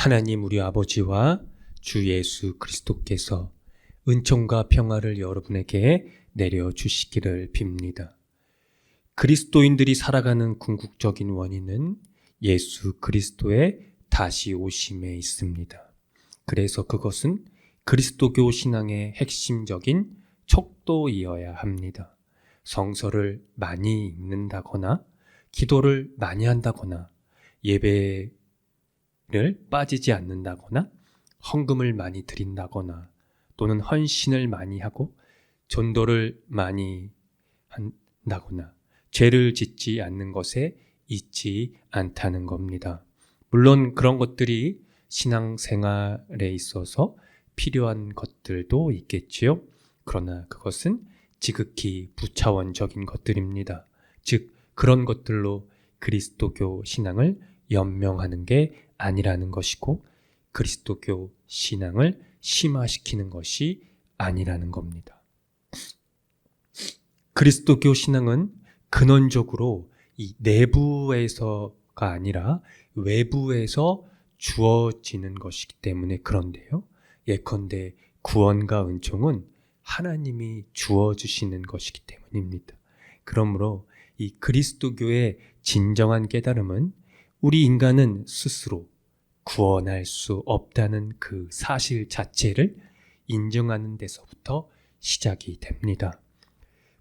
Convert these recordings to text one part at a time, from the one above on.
하나님 우리 아버지와 주 예수 그리스도께서 은총과 평화를 여러분에게 내려 주시기를 빕니다. 그리스도인들이 살아가는 궁극적인 원인은 예수 그리스도의 다시 오심에 있습니다. 그래서 그것은 그리스도교 신앙의 핵심적인 척도이어야 합니다. 성서를 많이 읽는다거나 기도를 많이 한다거나 예배 를 빠지지 않는다거나 헌금을 많이 드린다거나 또는 헌신을 많이 하고 전도를 많이 한다거나 죄를 짓지 않는 것에 있지 않다는 겁니다. 물론 그런 것들이 신앙생활에 있어서 필요한 것들도 있겠지요. 그러나 그것은 지극히 부차원적인 것들입니다. 즉, 그런 것들로 그리스도교 신앙을 연명하는 게 아니라는 것이고, 그리스도교 신앙을 심화시키는 것이 아니라는 겁니다. 그리스도교 신앙은 근원적으로 이 내부에서가 아니라 외부에서 주어지는 것이기 때문에 그런데요. 예컨대 구원과 은총은 하나님이 주어 주시는 것이기 때문입니다. 그러므로 이 그리스도교의 진정한 깨달음은 우리 인간은 스스로 구원할 수 없다는 그 사실 자체를 인정하는 데서부터 시작이 됩니다.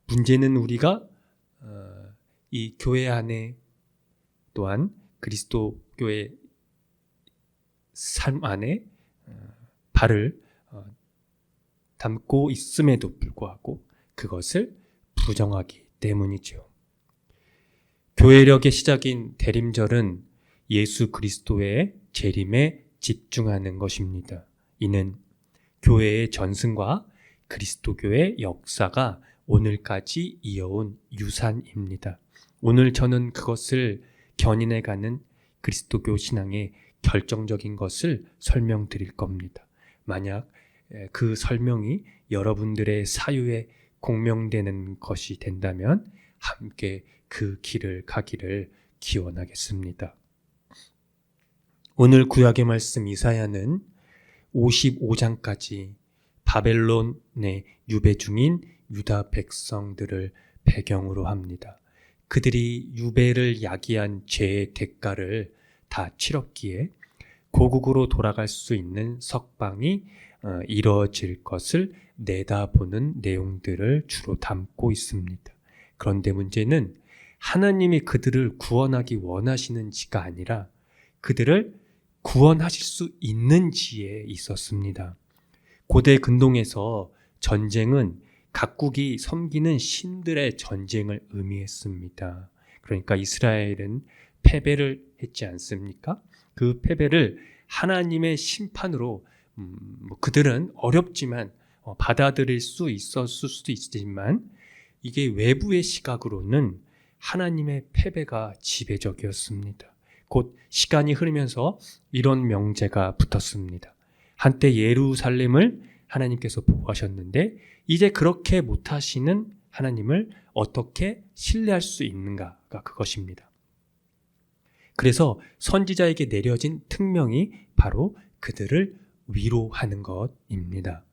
문제는 우리가 어, 이 교회 안에 또한 그리스도교의 삶 안에 어, 발을 어, 담고 있음에도 불구하고 그것을 부정하기 때문이죠. 교회력의 시작인 대림절은 예수 그리스도의 재림에 집중하는 것입니다. 이는 교회의 전승과 그리스도교의 역사가 오늘까지 이어온 유산입니다. 오늘 저는 그것을 견인해가는 그리스도교 신앙의 결정적인 것을 설명드릴 겁니다. 만약 그 설명이 여러분들의 사유에 공명되는 것이 된다면 함께 그 길을 가기를 기원하겠습니다. 오늘 구약의 말씀 이사야는 55장까지 바벨론의 유배 중인 유다 백성들을 배경으로 합니다. 그들이 유배를 야기한 죄의 대가를 다 치렀기에 고국으로 돌아갈 수 있는 석방이 어, 이뤄질 것을 내다보는 내용들을 주로 담고 있습니다. 그런데 문제는 하나님이 그들을 구원하기 원하시는지가 아니라 그들을 구원하실 수 있는지에 있었습니다. 고대 근동에서 전쟁은 각국이 섬기는 신들의 전쟁을 의미했습니다. 그러니까 이스라엘은 패배를 했지 않습니까? 그 패배를 하나님의 심판으로 음, 뭐 그들은 어렵지만 어, 받아들일 수 있었을 수도 있지만 이게 외부의 시각으로는 하나님의 패배가 지배적이었습니다. 곧 시간이 흐르면서 이런 명제가 붙었습니다. 한때 예루살렘을 하나님께서 보호하셨는데 이제 그렇게 못하시는 하나님을 어떻게 신뢰할 수 있는가가 그것입니다. 그래서 선지자에게 내려진 특명이 바로 그들을 위로하는 것입니다.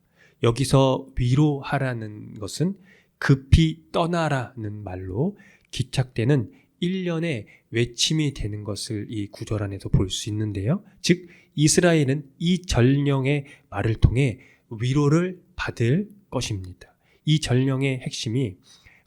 여기서 위로하라는 것은 급히 떠나라는 말로 기착되는 일련의 외침이 되는 것을 이 구절 안에서 볼 수 있는데요. 즉, 이스라엘은 이 전령의 말을 통해 위로를 받을 것입니다. 이 전령의 핵심이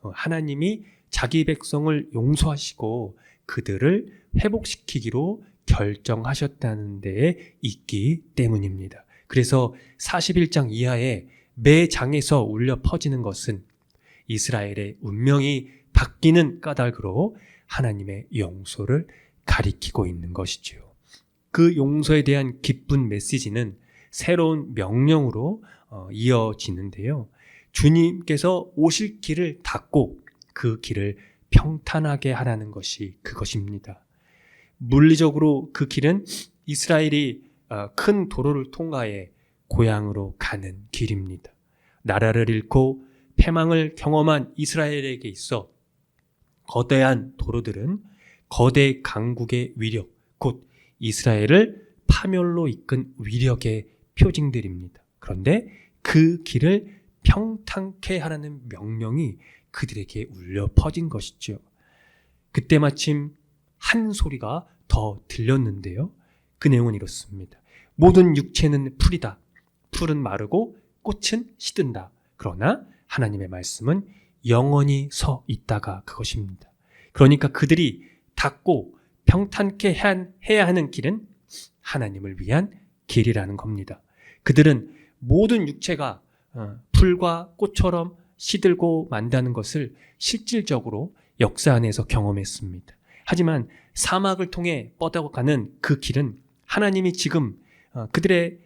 어, 하나님이 자기 백성을 용서하시고 그들을 회복시키기로 결정하셨다는 데에 있기 때문입니다. 그래서 41장 이하의 매 장에서 울려 퍼지는 것은 이스라엘의 운명이 바뀌는 까닭으로 하나님의 용서를 가리키고 있는 것이지요. 그 용서에 대한 기쁜 메시지는 새로운 명령으로 어, 이어지는데요. 주님께서 오실 길을 닫고 그 길을 평탄하게 하라는 것이 그것입니다. 물리적으로 그 길은 이스라엘이 어, 큰 도로를 통과해 고향으로 가는 길입니다. 나라를 잃고 패망을 경험한 이스라엘에게 있어 거대한 도로들은 거대 강국의 위력, 곧 이스라엘을 파멸로 이끈 위력의 표징들입니다. 그런데 그 길을 평탄케 하라는 명령이 그들에게 울려 퍼진 것이죠. 그때 마침 한 소리가 더 들렸는데요. 그 내용은 이렇습니다. 모든 육체는 풀이다. 풀은 마르고 꽃은 시든다. 그러나 하나님의 말씀은 영원히 서 있다가 그것입니다. 그러니까 그들이 닫고 평탄케 해야 하는 길은 하나님을 위한 길이라는 겁니다. 그들은 모든 육체가 어, 풀과 꽃처럼 시들고 만다는 것을 실질적으로 역사 안에서 경험했습니다. 하지만 사막을 통해 뻗어가는 그 길은 하나님이 지금 어, 그들의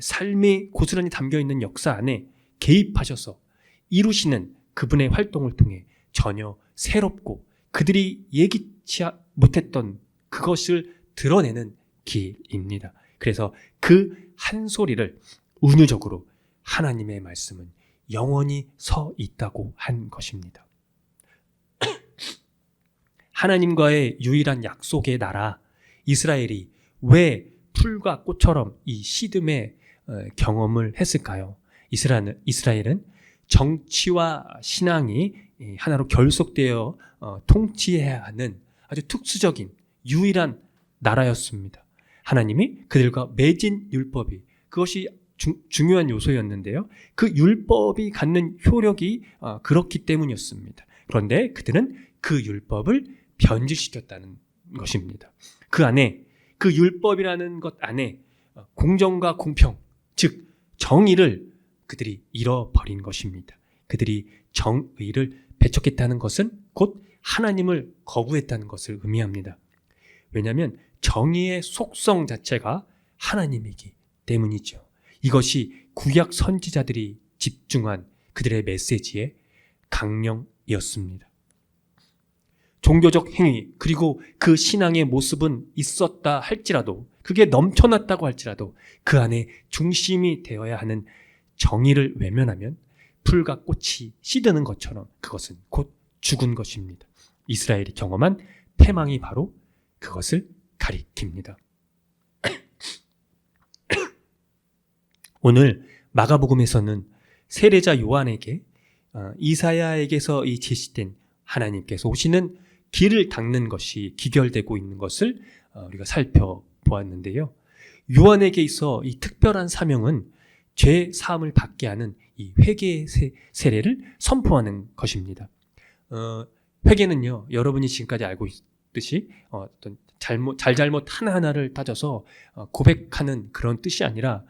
삶이 고스란히 담겨 있는 역사 안에 개입하셔서 이루시는 그분의 활동을 통해 전혀 새롭고 그들이 예기치 못했던 그것을 드러내는 길입니다. 그래서 그 한 소리를 운유적으로 하나님의 말씀은 영원히 서 있다고 한 것입니다. 하나님과의 유일한 약속의 나라 이스라엘이 왜 풀과 꽃처럼 이 시듬의 어, 경험을 했을까요? 이스라엘은 정치와 신앙이 하나로 결속되어 어, 통치해야 하는 아주 특수적인 유일한 나라였습니다. 하나님이 그들과 맺은 율법이 그것이 주, 중요한 요소였는데요. 그 율법이 갖는 효력이 어, 그렇기 때문이었습니다. 그런데 그들은 그 율법을 변질시켰다는 것입니다. 그 안에 그 율법이라는 것 안에 어, 공정과 공평, 즉 정의를 그들이 잃어버린 것입니다. 그들이 정의를 배척했다는 것은 곧 하나님을 거부했다는 것을 의미합니다. 왜냐하면 정의의 속성 자체가 하나님이기 때문이죠. 이것이 구약 선지자들이 집중한 그들의 메시지의 강령이었습니다. 종교적 행위 그리고 그 신앙의 모습은 있었다 할지라도 그게 넘쳐났다고 할지라도 그 안에 중심이 되어야 하는 정의를 외면하면 풀과 꽃이 시드는 것처럼 그것은 곧 죽은 것입니다. 이스라엘이 경험한 패망이 바로 그것을 가리킵니다. 오늘 마가복음에서는 세례자 요한에게 어, 이사야에게서 이 제시된 하나님께서 오시는 길을 닦는 것이 기결되고 있는 것을 어, 우리가 살펴보았는데요. 요한에게 있어 이 특별한 사명은 죄 사함을 받게 하는 이 회개의 세례를 선포하는 것입니다. 어, 회개는요, 여러분이 지금까지 알고 있듯이 어, 어떤 잘못, 잘잘못 하나 하나를 따져서 어, 고백하는 그런 뜻이 아니라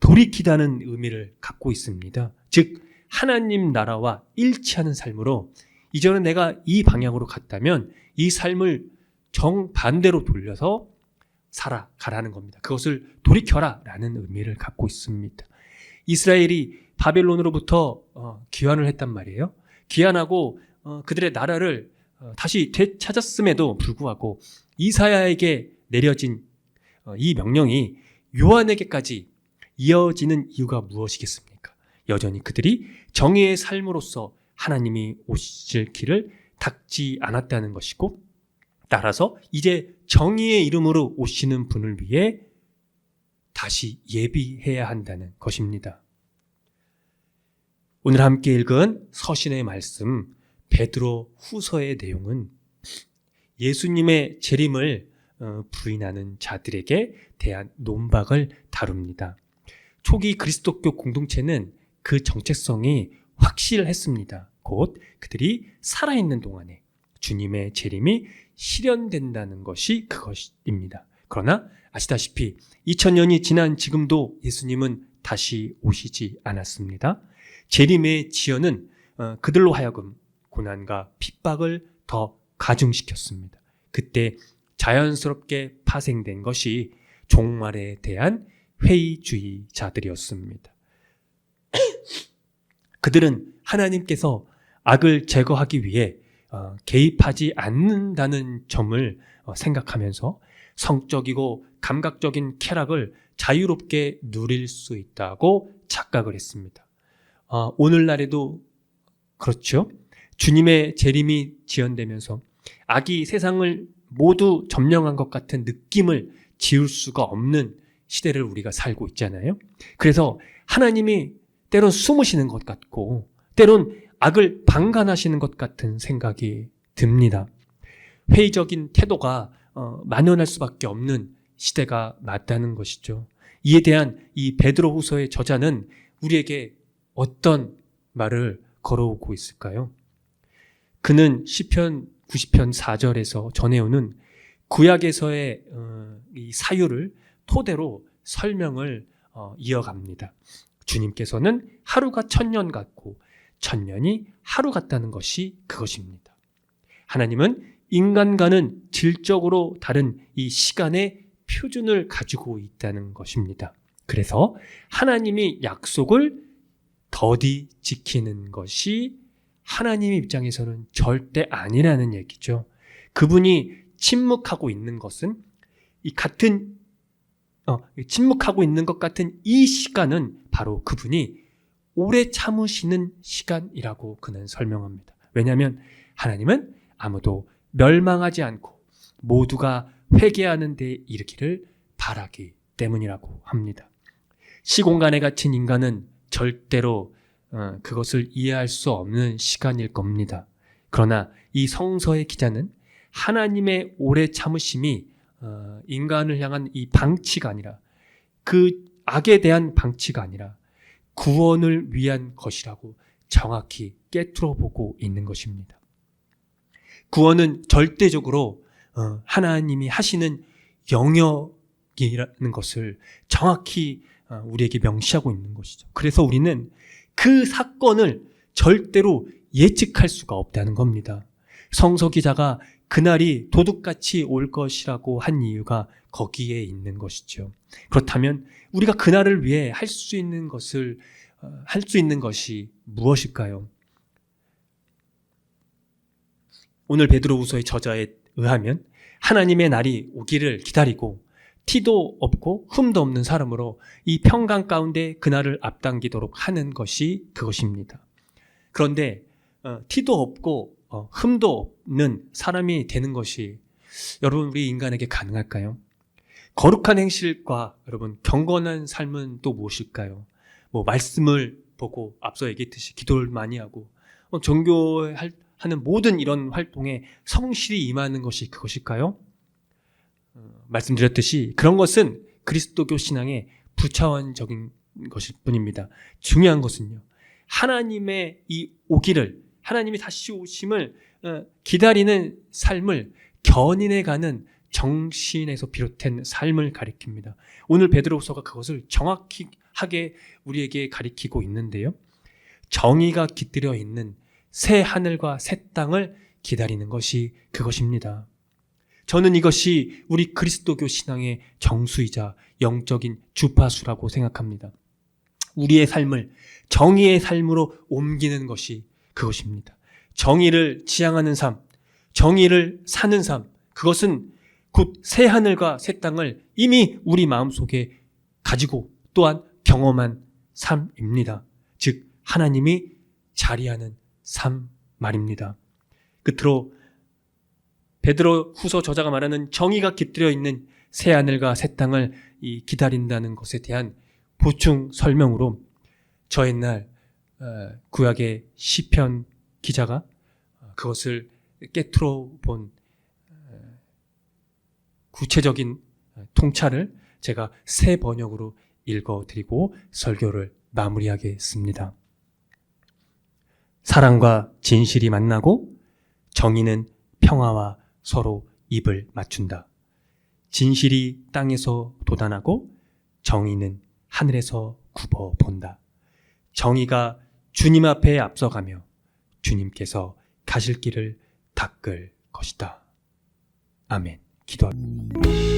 돌이키다는 의미를 갖고 있습니다. 즉, 하나님 나라와 일치하는 삶으로 이전에 내가 이 방향으로 갔다면 이 삶을 정반대로 돌려서 살아가라는 겁니다. 그것을 돌이켜라 라는 의미를 갖고 있습니다. 이스라엘이 바벨론으로부터 어, 귀환을 했단 말이에요. 귀환하고 어, 그들의 나라를 어, 다시 되찾았음에도 불구하고 이사야에게 내려진 이 명령이 요한에게까지 이어지는 이유가 무엇이겠습니까? 여전히 그들이 정의의 삶으로서 하나님이 오실 길을 닦지 않았다는 것이고 따라서 이제 정의의 이름으로 오시는 분을 위해 다시 예비해야 한다는 것입니다. 오늘 함께 읽은 서신의 말씀 베드로 후서의 내용은 예수님의 재림을 어, 부인하는 자들에게 대한 논박을 다룹니다. 초기 그리스도교 공동체는 그 정체성이 확실했습니다. 곧 그들이 살아있는 동안에 주님의 재림이 실현된다는 것이 그것입니다. 그러나 아시다시피 2000년이 지난 지금도 예수님은 다시 오시지 않았습니다. 재림의 지연은 어, 그들로 하여금 고난과 핍박을 더 가중시켰습니다. 그때 자연스럽게 파생된 것이 종말에 대한 회의주의자들이었습니다. 그들은 하나님께서 악을 제거하기 위해 어, 개입하지 않는다는 점을 어, 생각하면서 성적이고 감각적인 쾌락을 자유롭게 누릴 수 있다고 착각을 했습니다. 어, 오늘날에도 그렇죠. 주님의 재림이 지연되면서 악이 세상을 모두 점령한 것 같은 느낌을 지울 수가 없는 시대를 우리가 살고 있잖아요. 그래서 하나님이 때론 숨으시는 것 같고 때론 악을 방관하시는 것 같은 생각이 듭니다. 회의적인 태도가 어, 만연할 수밖에 없는 시대가 맞다는 것이죠. 이에 대한 이 베드로후서의 저자는 우리에게 어떤 말을 걸어오고 있을까요? 그는 시편 90편 4절에서 전해오는 구약에서의 어, 이 사유를 토대로 설명을 어, 이어갑니다. 주님께서는 하루가 천년 같고 천년이 하루 같다는 것이 그것입니다. 하나님은 인간과는 질적으로 다른 이 시간의 표준을 가지고 있다는 것입니다. 그래서 하나님이 약속을 더디 지키는 것이 하나님 입장에서는 절대 아니라는 얘기죠. 그분이 침묵하고 있는 것은 이 같은 어, 침묵하고 있는 것 같은 이 시간은 바로 그분이 오래 참으시는 시간이라고 그는 설명합니다. 왜냐하면 하나님은 아무도 멸망하지 않고 모두가 회개하는 데 이르기를 바라기 때문이라고 합니다. 시공간에 갇힌 인간은 절대로 어, 그것을 이해할 수 없는 시간일 겁니다. 그러나 이 성서의 기자는 하나님의 오래 참으심이 어, 인간을 향한 이 방치가 아니라 그 악에 대한 방치가 아니라 구원을 위한 것이라고 정확히 깨트려 보고 있는 것입니다. 구원은 절대적으로 어, 하나님이 하시는 영역이라는 것을 정확히 어, 우리에게 명시하고 있는 것이죠. 그래서 우리는 그 사건을 절대로 예측할 수가 없다는 겁니다. 성서 기자가 그날이 도둑같이 올 것이라고 한 이유가 거기에 있는 것이죠. 그렇다면 우리가 그날을 위해 할 수 있는 것을 어, 할수 있는 것이 무엇일까요? 오늘 베드로후서의 저자에 의하면 하나님의 날이 오기를 기다리고 티도 없고 흠도 없는 사람으로 이 평강 가운데 그날을 앞당기도록 하는 것이 그것입니다. 그런데 어, 티도 없고 어, 흠도 없는 사람이 되는 것이 여러분 우리 인간에게 가능할까요? 거룩한 행실과 여러분 경건한 삶은 또 무엇일까요? 뭐 말씀을 보고 앞서 얘기했듯이 기도를 많이 하고 어, 종교 하는 모든 이런 활동에 성실히 임하는 것이 그것일까요? 어, 말씀드렸듯이 그런 것은 그리스도교 신앙의 부차원적인 것일 뿐입니다. 중요한 것은요. 하나님의 이 오기를 하나님이 다시 오심을 어, 기다리는 삶을 견인해 가는 정신에서 비롯된 삶을 가리킵니다. 오늘 베드로후서가 그것을 정확히 하게 우리에게 가리키고 있는데요. 정의가 깃들여 있는 새 하늘과 새 땅을 기다리는 것이 그것입니다. 저는 이것이 우리 그리스도교 신앙의 정수이자 영적인 주파수라고 생각합니다. 우리의 삶을 정의의 삶으로 옮기는 것이 그것입니다. 정의를 지향하는 삶, 정의를 사는 삶, 그것은 곧 새 하늘과 새 땅을 이미 우리 마음속에 가지고 또한 경험한 삶입니다. 즉, 하나님이 자리하는 삶 말입니다. 끝으로 베드로 후서 저자가 말하는 정의가 깃들여 있는 새 하늘과 새 땅을 기다린다는 것에 대한 보충 설명으로 저 옛날 어, 구약의 시편 기자가 그것을 깨트려 본 어, 구체적인 통찰을 제가 새 번역으로 읽어드리고 설교를 마무리하겠습니다. 사랑과 진실이 만나고 정의는 평화와 서로 입을 맞춘다. 진실이 땅에서 돋아나고 정의는 하늘에서 굽어 본다. 정의가 주님 앞에 앞서가며 주님께서 가실 길을 닦을 것이다. 아멘. 기도합니다.